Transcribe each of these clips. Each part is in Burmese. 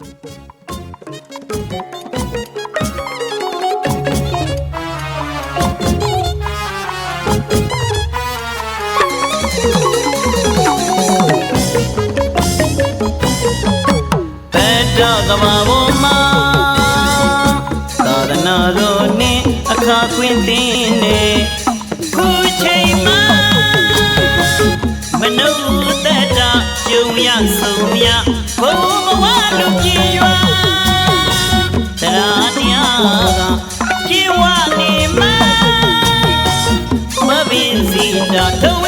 ကမာပေါ်မှာသာသနာတော်နဲ့အခါခွင့်တင်နေခုချိန်မှာမနှုတ် ရှုံရဆုံးရဘုံဘဝလူပြေရွာတရားတရားကပြေဝနေမှာမပင်စီတာထဝ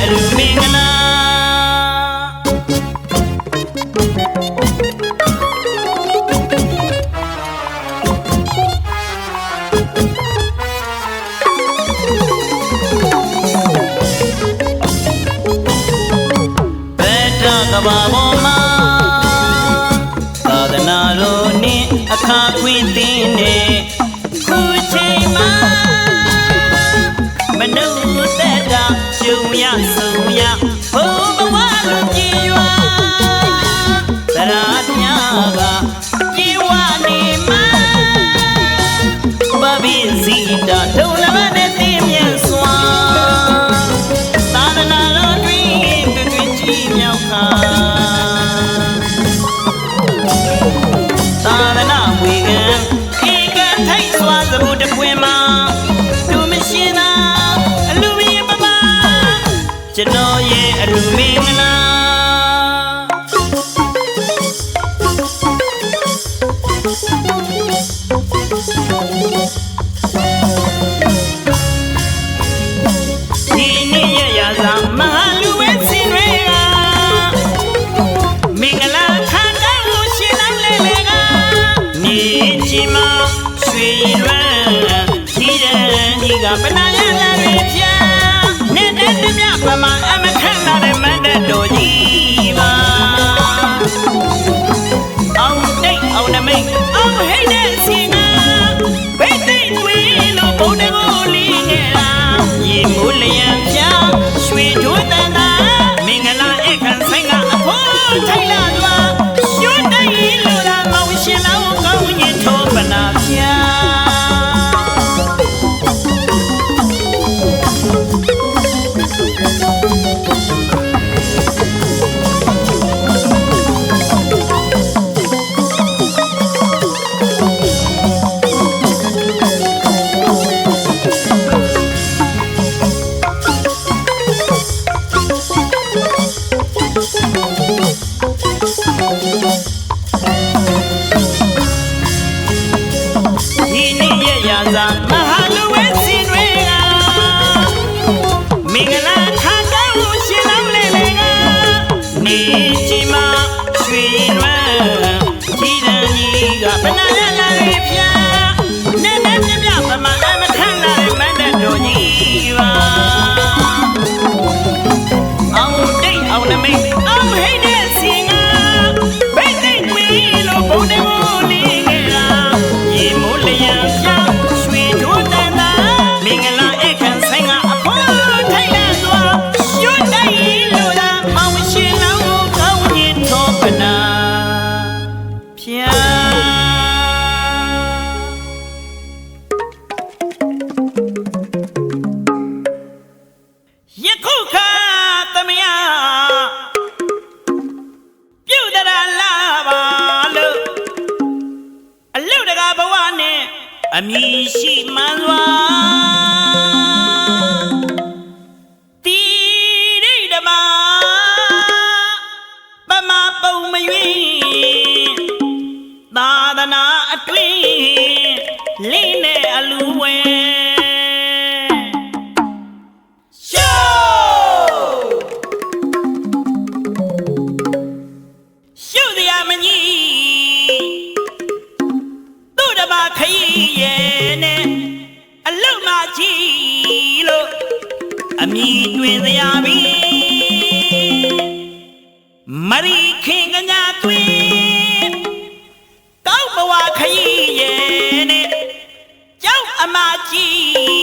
အလူမင်္ဂလာဘက်တာကဘာပေါ်မှာသာသနာလိုနှင့်အခါခွင့်တင်းနေ ရဆုံရဘုံဘဝလူကြည်ရွာသရတရားပါ হইয়া যা My Mackie.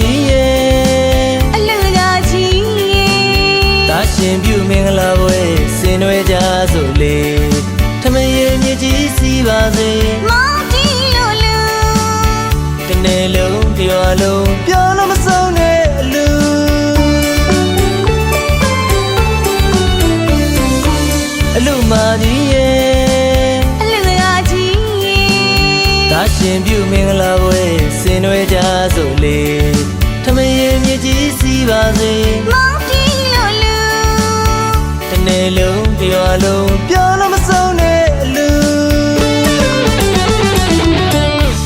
ကြီးရဲ့အလှကကြီးရဲ့တာရှင်ပြုမင်္ဂလာပွဲဆင်နွှဲကြစို့လေထမရေမြကြီးစီပါစေမောင်ကြီးလိုလူတနေ့လုံးတရွာလုံးပြောလို့မဆုံးတဲ့အလူအလူမကြီးရဲ့အလှကကြီးရဲ့တာရှင်ပြုမင်္ဂလာပွဲဆင်နွှဲကြစို့လေ ပါစေမောင်တီလို့လူတစ်နေ့လုံးတစ်ရွာလုံးပြောလို့မဆုံးတဲ့အလူ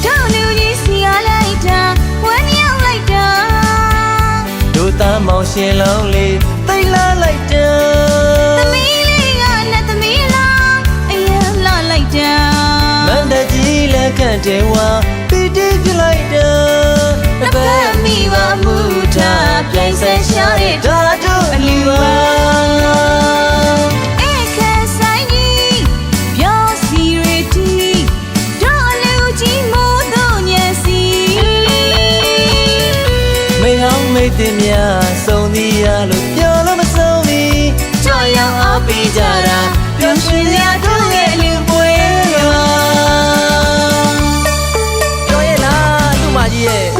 တို့လူကြီးစီရလိုက်တာဝမ်းမြောက်လိုက်တာတို့သားမောင်ရှင်လောင်းလေးသိလာလိုက်တာသမီးလေးကနဲ့သမီးလားအရင်လာလိုက်တာမန္တကြီးလက်ခန့်တဲဝါ ပြိုင်ဆက်ရှာတဲ့ဒါတို့အလီဝါအခက်ဆိုင်ကြီးပြောစီရတီတို့လူကြီးမိုးတို့ညစီမေဟောင်းမိတ်တင်များစုံသည်ရလို့ပြောလို့မဆုံးမီကြောက်ရောက်အားပေးကြတာပျော်ရွှင်စရာတို့ရဲ့လူပွဲရွာပြောရဲ့လားသူ့မကြီးရဲ့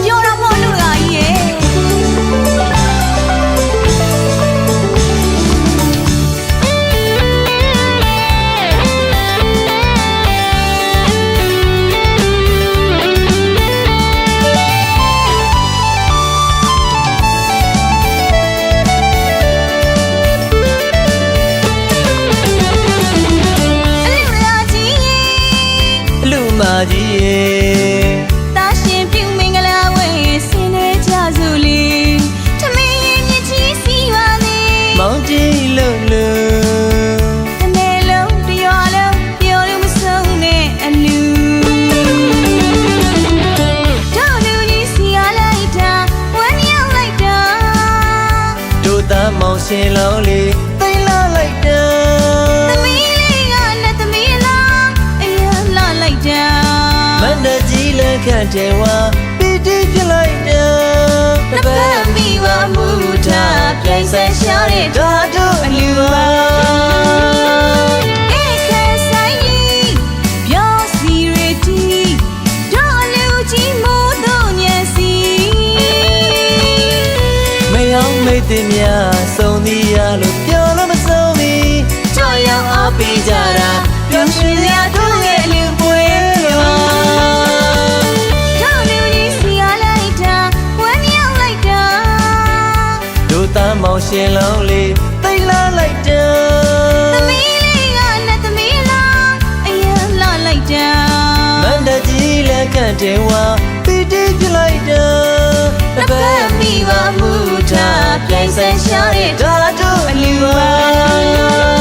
က်ခန့်တဲဝါပီတိပြလိုက်တာတစ်ဖက်မိပါမူထားပြိုင်ဆက်ရှာတဲ့ င်ရှင်လောင်းလေးသိလာလိုက်တာသမီးလေးကနဲ့သမီးလားအရင်လာလိုက်တာမန္တကြီးလက်ခန့်တဲဝါပီတိပြလိုက်တာတစ်ဖက်မိပါမူထားပြိုင်ဆက်ရှာတဲ့ဒါတို့အလီဝါ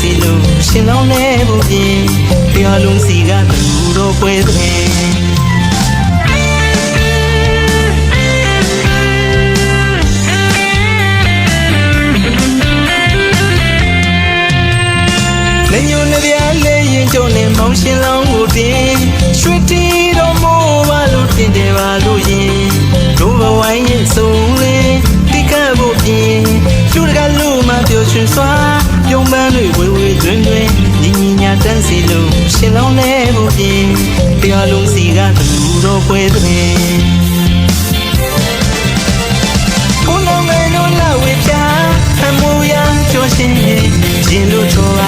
စီလို့ရှင်လောင်းနေဖို့ပြင်တရားလုံးစီကသူတော်ပွဲတဲ့လ တွေဝေဝေတွင်တွင်ညီညီညာတန်းစီလို့ရှင်လောင်းနေဖို့ပြင်တရားလုံးစီကသူတော်ပွဲတဲ့ဘုံလုံးမဲလို့လာဝေပြအမူအရာကျော်ရှင်ရင်လို့ချော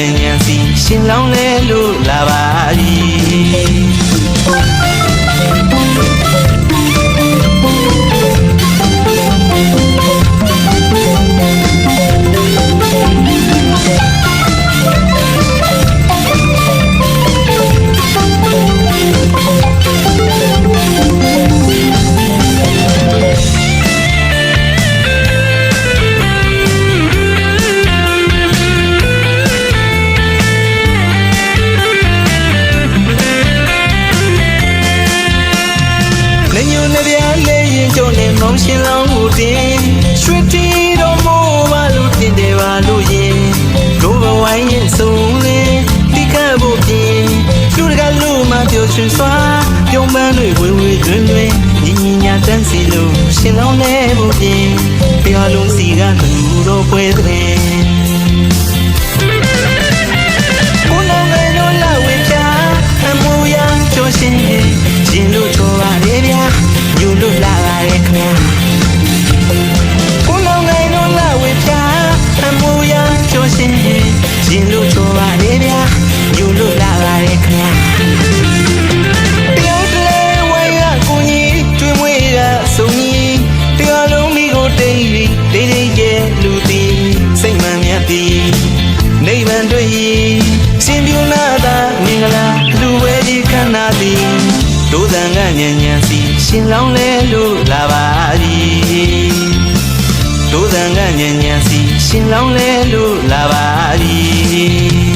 သံကညံ့ညံ့စီရှင်လောင်းလဲလို့လာပါ၏နေ န်းတွေဝေဝေတွင်တွင်ညီညီညာတန်းစီလို့ရှင်လောင်းလဲဖို့ပြင်ပြာလုံးစီကလူတော်ပွဲတဲ့ဘုံလုံးငယ်တို့လာဝေချာအမူအရာကျော်ရှင်ရှင်လို့ချောပါလေဗျာညူလို့လာပါရဲ့ခင်ဗျာဘုံလုံးငယ်တို့လာဝေချာအမူအရာကျော်ရှင်ရှင်လို့ချောပါလေဗျာညူလို့လာပါရဲ့ခင်ဗျာ ညံ့ညံ့စီရှင်လောင်းလဲလို့လာပါ၏ဒုသံကညံ့ညံ့စီရှင်လောင်းလဲလို့လာပါ၏